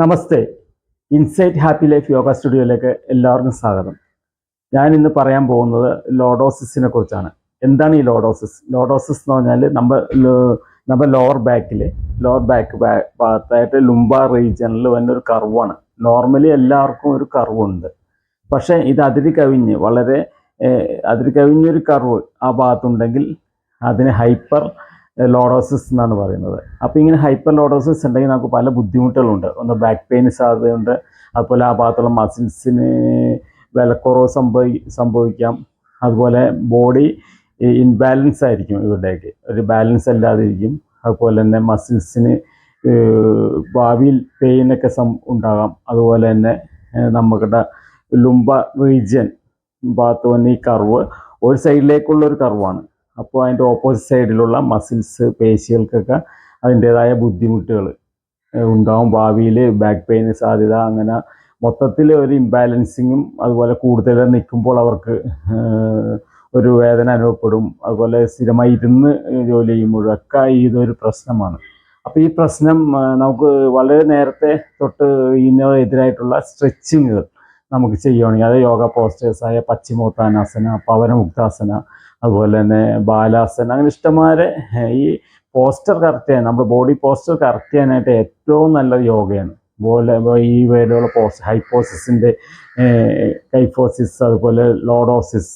നമസ്തേ. Insight happy life yoga സ്റ്റുഡിയോയിലേക്ക് എല്ലാവർക്കും സ്വാഗതം. ഞാൻ ഇന്ന് പറയാൻ പോകുന്നത് ലോഡോസിസിനെ കുറിച്ചാണ്. എന്താണ് ഈ ലോഡോസിസ്? ലോഡോസിസ് എന്ന് പറഞ്ഞാൽ നമ്മൾ നമ്മുടെ ലോവർ ബാക്കിൽ ലോവർ ബാക്ക് ഭാഗത്തായിട്ട് ലുംബാർ റീജിയനിൽ വന്ന ഒരു കർവാണ് നോർമലി എല്ലാവർക്കും ഒരു കർവുണ്ട് പക്ഷേ ഇത് അതിര് കവിഞ്ഞ് വളരെ അതിര് കവിഞ്ഞൊരു കർവ് ആ ഭാഗത്തുണ്ടെങ്കിൽ അതിന് ഹൈപ്പർ ലോഡോസിസ് എന്നാണ് പറയുന്നത്. അപ്പോൾ ഇങ്ങനെ ഹൈപ്പർ ലോഡോസിസ് ഉണ്ടെങ്കിൽ നമുക്ക് പല ബുദ്ധിമുട്ടുകളുണ്ട്. ഒന്ന് ബാക്ക് പെയിൻ സാധ്യതയുണ്ട്. അതുപോലെ ആ ഭാഗത്തുള്ള മസിൽസിന് വിലക്കുറവ് സംഭവി സംഭവിക്കാം. അതുപോലെ ബോഡി ഇൻബാലൻസ് ആയിരിക്കും ഇവരുടെയൊക്കെ. ഒരു ബാലൻസ് അല്ലാതിരിക്കും. അതുപോലെ തന്നെ മസിൽസിന് ഭാവിയിൽ പെയിനൊക്കെ സം ഉണ്ടാകാം. അതുപോലെ തന്നെ നമ്മുടെ ലുംബ റീജിയൻ ഭാഗത്ത് വന്ന് ഈ കർവ് ഒരു സൈഡിലേക്കുള്ള ഒരു കർവാണ് അപ്പോൾ അതിന്റെ ഓപ്പോസിറ്റ് സൈഡിലുള്ള മസിൽസ് പേശികൾക്കൊക്കെ അതിന്റേതായ ബുദ്ധിമുട്ടുകൾ ഉണ്ടാവും. ഭാവിയിൽ ബാക്ക് പെയിന് സാധ്യത അങ്ങനെ മൊത്തത്തിൽ ഒരു ഇംബാലൻസിങ്ങും അതുപോലെ കൂടുതൽ നിൽക്കുമ്പോൾ അവർക്ക് ഒരു വേദന അനുഭവപ്പെടും. അതുപോലെ സ്ഥിരമായി ഇരുന്ന് ജോലി ചെയ്യുമ്പോഴൊക്കെ ഇതൊരു പ്രശ്നമാണ്. അപ്പോൾ ഈ പ്രശ്നം നമുക്ക് വളരെ നേരത്തെ തൊട്ട് ഇതിനെതിരായിട്ടുള്ള സ്ട്രെച്ചിങ്ങുകൾ നമുക്ക് ചെയ്യുകയാണെങ്കിൽ അതായത് യോഗ പോസ്റ്റേഴ്സായ പശ്ചിമോത്താനാസന പവനമുക്താസന അതുപോലെ തന്നെ ബാലാസൻ അങ്ങനെ ഇഷ്ടംമാരെ ഈ പോസ്റ്റർ കറക്റ്റ് ചെയ്യാൻ നമ്മുടെ ബോഡി പോസ്റ്റർ കറക്റ്റ് ചെയ്യാനായിട്ട് ഏറ്റവും നല്ലത് യോഗയാണ്. പോലെ ഈ വേലുള്ള പോസ് ഹൈപ്പോസിസിന്റെ കൈഫോസിസ് അതുപോലെ ലോഡോസിസ്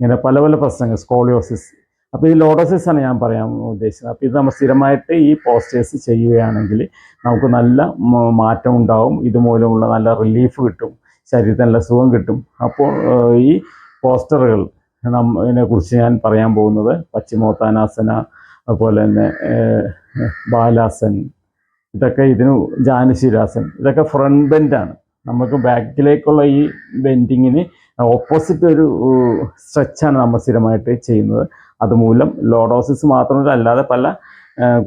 ഇങ്ങനെ പല പല പ്രശ്നങ്ങൾ സ്കോളിയോസിസ്. അപ്പോൾ ഈ ലോഡോസിസ് ആണ് ഞാൻ പറയാൻ ഉദ്ദേശിച്ചത് അപ്പോൾ ഇത് നമ്മൾ സ്ഥിരമായിട്ട് ഈ പോസ്റ്റേഴ്സ് ചെയ്യുകയാണെങ്കിൽ നമുക്ക് നല്ല മാറ്റം ഉണ്ടാവും. ഇതുമൂലമുള്ള നല്ല റിലീഫ് കിട്ടും. ശരീരത്തിന് നല്ല സുഖം കിട്ടും. അപ്പോൾ ഈ പോസ്റ്ററുകൾ നമ്മ കുറിച്ച് ഞാൻ പറയാൻ പോകുന്നത് പശ്ചിമോത്താനാസന അതുപോലെ തന്നെ ബാലാസൻ ഇതൊക്കെ ഇതിന് ജാനശീലാസൻ ഇതൊക്കെ ഫ്രണ്ട് ബെൻഡാണ് നമുക്ക് ബാക്കിലേക്കുള്ള ഈ ബെൻഡിങ്ങിന് ഓപ്പോസിറ്റ് ഒരു സ്ട്രെച്ചാണ് നമ്മൾ സ്ഥിരമായിട്ട് ചെയ്യുന്നത്. അതുമൂലം ലോഡോസിസ് മാത്രമല്ല അല്ലാതെ പല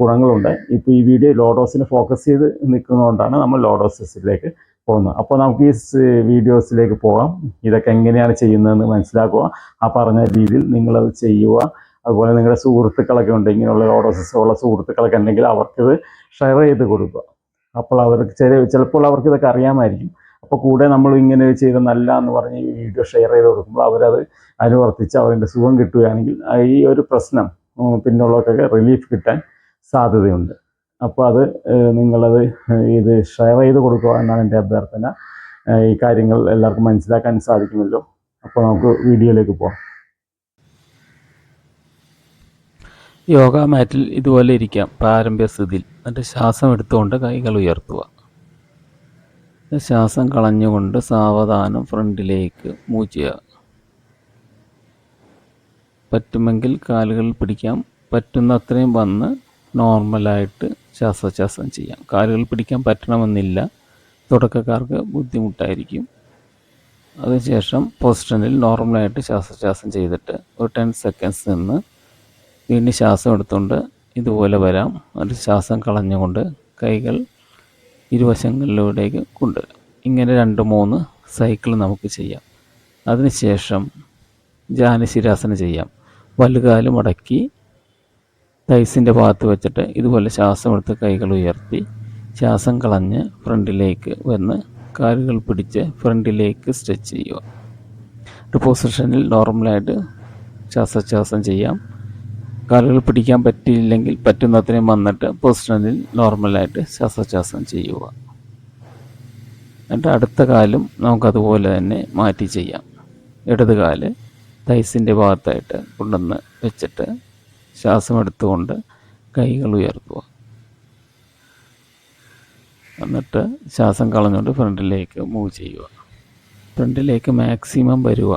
ഗുണങ്ങളുണ്ട്. ഇപ്പോൾ ഈ വീഡിയോ ലോഡോസിന് ഫോക്കസ് ചെയ്ത് നിൽക്കുന്നതുകൊണ്ടാണ് നമ്മൾ ലോഡോസിസിലേക്ക് പോകുന്നത് അപ്പോൾ നമുക്ക് ഈ വീഡിയോസിലേക്ക് പോകാം. ഇതൊക്കെ എങ്ങനെയാണ് ചെയ്യുന്നതെന്ന് മനസ്സിലാക്കുക. ആ പറഞ്ഞ രീതിയിൽ നിങ്ങളത് ചെയ്യുക. അതുപോലെ നിങ്ങളുടെ സുഹൃത്തുക്കളൊക്കെ ഉണ്ട് ഇങ്ങനെയുള്ള ലോഡോസിസ് ഉള്ള സുഹൃത്തുക്കളൊക്കെ ഉണ്ടെങ്കിൽ അവർക്കിത് ഷെയർ ചെയ്ത് കൊടുക്കുക. അപ്പോൾ അവർക്ക് ചെറിയ ചിലപ്പോൾ അവർക്ക് ഇതൊക്കെ അറിയാമായിരിക്കും. അപ്പോൾ കൂടെ നമ്മൾ ഇങ്ങനെ ചെയ്ത് നല്ല എന്ന് പറഞ്ഞ് ഈ വീഡിയോ ഷെയർ ചെയ്ത് കൊടുക്കുമ്പോൾ അവരത് അനുവർത്തിച്ച് അവരുടെ സുഖം കിട്ടുകയാണെങ്കിൽ ഈ ഒരു പ്രശ്നം പിന്നുള്ളവർക്കൊക്കെ റിലീഫ് കിട്ടാൻ സാധ്യതയുണ്ട്. അപ്പോൾ അത് നിങ്ങളത് ഇത് ഷെയർ ചെയ്ത് കൊടുക്കുക എന്നാണ് എന്റെ അഭ്യർത്ഥന. ഈ കാര്യങ്ങൾ എല്ലാവർക്കും മനസ്സിലാക്കാൻ സാധിക്കുമല്ലോ. അപ്പോൾ നമുക്ക് വീഡിയോയിലേക്ക് പോകാം യോഗ മാറ്റിൽ ഇതുപോലെ ഇരിക്കാം. പ്രാരംഭ സ്ഥിതിയിൽ. എന്നിട്ട് ശ്വാസം എടുത്തുകൊണ്ട് കൈകൾ ഉയർത്തുക. ശ്വാസം കളഞ്ഞുകൊണ്ട് സാവധാനം ഫ്രണ്ടിലേക്ക് മൂവ് ചെയ്യുക. പറ്റുമെങ്കിൽ കാലുകൾ പിടിക്കാം. പറ്റുന്ന അത്രയും വന്ന് നോർമലായിട്ട് ശ്വാസോച്ഛ്വാസം ചെയ്യാം. കാലുകൾ പിടിക്കാൻ പറ്റണമെന്നില്ല. തുടക്കക്കാർക്ക് ബുദ്ധിമുട്ടായിരിക്കും. അതിനുശേഷം പൊസിഷനിൽ നോർമലായിട്ട് ശ്വാസോച്ഛ്വാസം ചെയ്തിട്ട് ഒരു ടെൻ സെക്കൻഡ്സ് നിന്ന് വീണ്ടും ശ്വാസം എടുത്തുകൊണ്ട് ഇതുപോലെ വരാം. ഒരു ശ്വാസം കളഞ്ഞുകൊണ്ട് കൈകൾ ഇരുവശങ്ങളിലൂടേക്ക് കൊണ്ടുവരാം. ഇങ്ങനെ രണ്ട് മൂന്ന് സൈക്കിൾ നമുക്ക് ചെയ്യാം. അതിനുശേഷം ജാനശിരാസന ചെയ്യാം. വലുകാലും മടക്കി തൈസിന്റെ ഭാഗത്ത് വെച്ചിട്ട് ഇതുപോലെ ശ്വാസം എടുത്ത് കൈകൾ ഉയർത്തി ശ്വാസം കളഞ്ഞ് ഫ്രണ്ടിലേക്ക് വന്ന് കാലുകൾ പിടിച്ച് ഫ്രണ്ടിലേക്ക് സ്ട്രെച്ച് ചെയ്യുക. ഒരു പൊസിഷനിൽ നോർമലായിട്ട് ശ്വാസോച്ഛ്വാസം ചെയ്യാം. കാലുകൾ പിടിക്കാൻ പറ്റിയില്ലെങ്കിൽ പറ്റുന്നത്രയും വന്നിട്ട് പൊസിഷനിൽ നോർമലായിട്ട് ശ്വാസോച്ഛ്വാസം ചെയ്യുക. എന്നിട്ട് അടുത്ത കാലും നമുക്കതുപോലെ തന്നെ മാറ്റി ചെയ്യാം. ഇടത് കാൽ തൈസിന്റെ ഭാഗത്തായിട്ട് കൊണ്ടുവന്ന് വെച്ചിട്ട് ശ്വാസം എടുത്തുകൊണ്ട് കൈകൾ ഉയർത്തുക. എന്നിട്ട് ശ്വാസം കളഞ്ഞുകൊണ്ട് ഫ്രണ്ടിലേക്ക് മൂവ് ചെയ്യുക. ഫ്രണ്ടിലേക്ക് മാക്സിമം വരിക.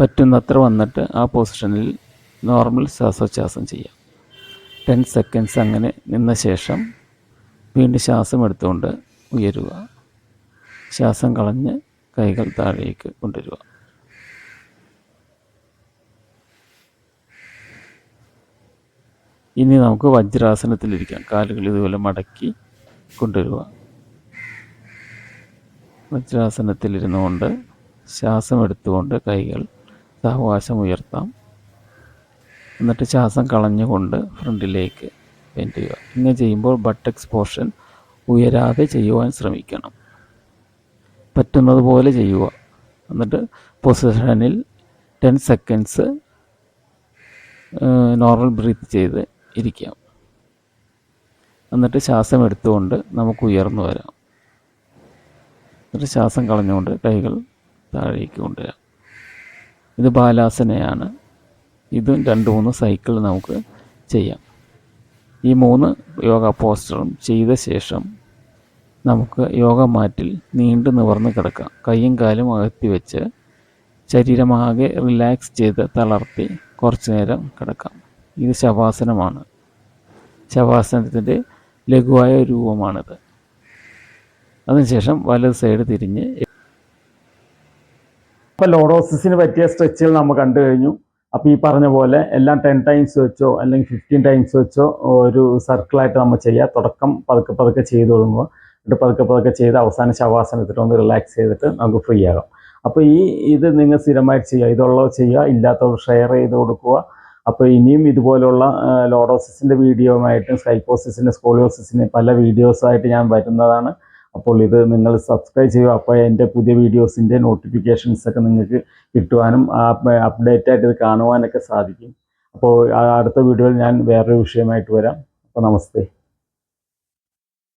പറ്റുന്നത്ര വന്നിട്ട് ആ പൊസിഷനിൽ നോർമൽ ശ്വാസോച്ഛ്വാസം ചെയ്യാം ടെൻ സെക്കൻഡ്സ് അങ്ങനെ നിന്ന ശേഷം വീണ്ടും ശ്വാസം എടുത്തുകൊണ്ട് ഉയരുക. ശ്വാസം കളഞ്ഞ് കൈകൾ താഴേക്ക് കൊണ്ടുവരിക. ഇനി നമുക്ക് വജ്രാസനത്തിലിരിക്കാം. കാലുകൾ ഇതുപോലെ മടക്കി കൊണ്ടുവരിക. വജ്രാസനത്തിലിരുന്നു കൊണ്ട് ശ്വാസം എടുത്തുകൊണ്ട് കൈകൾ സാവകാശം ഉയർത്താം. എന്നിട്ട് ശ്വാസം കളഞ്ഞുകൊണ്ട് ഫ്രണ്ടിലേക്ക് ബെൻഡ് ചെയ്യുക. ഇങ്ങനെ ചെയ്യുമ്പോൾ ബട്ട് എക്സ്പോഷൻ ഉയരാതെ ചെയ്യുവാൻ ശ്രമിക്കണം. പറ്റുന്നത് പോലെ ചെയ്യുക. എന്നിട്ട് പൊസിഷനിൽ ടെൻ സെക്കൻഡ്സ് നോർമൽ ബ്രീത്ത് ചെയ്ത് ഇരിക്കാം. എന്നിട്ട് ശ്വാസം എടുത്തുകൊണ്ട് നമുക്ക് ഉയർന്നു വരാം. എന്നിട്ട് ശ്വാസം കളഞ്ഞുകൊണ്ട് കൈകൾ താഴേക്ക് കൊണ്ടുവരാം. ഇത് ബാലാസനയാണ്. ഇതും രണ്ട് മൂന്ന് സൈക്കിൾ നമുക്ക് ചെയ്യാം. ഈ മൂന്ന് യോഗ പോസ്റ്ററും ചെയ്ത ശേഷം നമുക്ക് യോഗ മാറ്റിൽ നീണ്ടു നിവർന്ന് കിടക്കാം. കൈയും കാലും അകത്തി വെച്ച് ശരീരമാകെ റിലാക്സ് ചെയ്ത് തളർത്തി കുറച്ചു നേരം കിടക്കാം. ഇത് ശവാസനമാണ്. ശവാസനത്തിന്റെ ലഘുവായ രൂപമാണിത്. അതിനുശേഷം വലത് സൈഡ് തിരിഞ്ഞ് അപ്പോൾ ലോഡോസിന് പറ്റിയ സ്ട്രെച്ചുകൾ നമ്മൾ കണ്ടു കഴിഞ്ഞു. അപ്പോൾ ഈ പറഞ്ഞ പോലെ എല്ലാം ടെൻ ടൈംസ് വെച്ചോ അല്ലെങ്കിൽ ഫിഫ്റ്റീൻ ടൈംസ് വെച്ചോ ഒരു സർക്കിളായിട്ട് നമ്മൾ ചെയ്യുക തുടക്കം പതുക്കെ പതുക്കെ ചെയ്ത് തുടങ്ങുക. എന്നിട്ട് പതുക്കെ പതുക്കെ ചെയ്ത് അവസാന ശവാസനത്തിട്ട് ഒന്ന് റിലാക്സ് ചെയ്തിട്ട് നമുക്ക് ഫ്രീ ആകാം. അപ്പോൾ ഈ ഇത് നിങ്ങൾ സ്ഥിരമായിട്ട് ചെയ്യുക. ഇതുള്ളവർ ചെയ്യുക. ഇല്ലാത്തവർ ഷെയർ ചെയ്ത് കൊടുക്കുക. അപ്പോൾ ഇനിയും ഇതുപോലുള്ള ലോഡോസിസിന്റെ വീഡിയോയുമായിട്ടും സ്കൈപ്പോസിസിന്റെ സ്കോളിയോസിസിന്റെ പല വീഡിയോസായിട്ട് ഞാൻ വരുന്നതാണ്. അപ്പോൾ ഇത് നിങ്ങൾ സബ്സ്ക്രൈബ് ചെയ്യുക. അപ്പോൾ എന്റെ പുതിയ വീഡിയോസിന്റെ നോട്ടിഫിക്കേഷൻസ് ഒക്കെ നിങ്ങൾക്ക് കിട്ടുവാനും അപ്ഡേറ്റ് ആയിട്ട് ഇത് കാണുവാനൊക്കെ സാധിക്കും. അപ്പോൾ അടുത്ത വീഡിയോയിൽ ഞാൻ വേറൊരു വിഷയമായിട്ട് വരാം. അപ്പോൾ നമസ്തേ.